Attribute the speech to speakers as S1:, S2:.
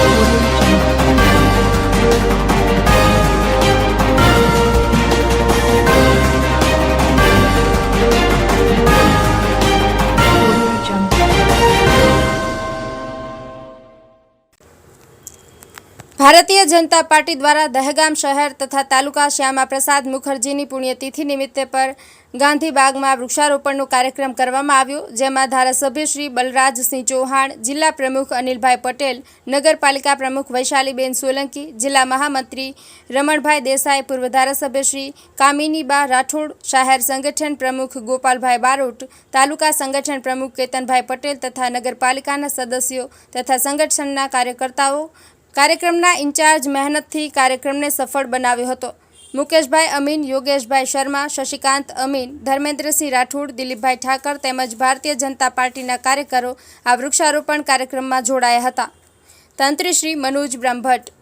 S1: Thank you. Bharatiya Janata party દ્વારા દહેગામ શહેર તથા તાલુકા શ્યામા પ્રસાદ મુખર્જીની પુણ્યતિથિ નિમિત્તે પર ગાંધીબાગમાં વૃક્ષારોપણનો કાર્યક્રમ કરવામાં આવ્યો, જેમાં ધારાસભ્ય શ્રી બલરાજસિંહ ચૌહાણ, જિલ્લા પ્રમુખ અનિલભાઈ પટેલ, નગરપાલિકા પ્રમુખ વૈશાલીબેન સોલંકી, જિલ્લા મહામંત્રી રમણભાઈ દેસાઈ, પૂર્વ ધારાસભ્ય શ્રી કામિનીબા રાઠોડ, શહેર સંગઠન પ્રમુખ ગોપાલભાઈ બારોટ, તાલુકા સંગઠન પ્રમુખ કેતનભાઈ પટેલ તથા નગરપાલિકાના સદસ્યો તથા સંગઠનના કાર્યકર્તાઓ કાર્યક્રમના ઇન્ચાર્જ મહેનતથી કાર્યક્રમને સફળ બનાવ્યો હતો. મુકેશભાઈ અમીન, યોગેશભાઈ શર્મા, શશિકાંત અમીન, ધર્મેન્દ્રસિંહ રાઠોડ, દિલીપભાઈ ઠાકર તેમજ ભારતીય જનતા પાર્ટીના કાર્યકરો આ વૃક્ષારોપણ કાર્યક્રમમાં જોડાયા હતા. તંત્રીશ્રી મનોજ બ્રહ્મભટ્ટ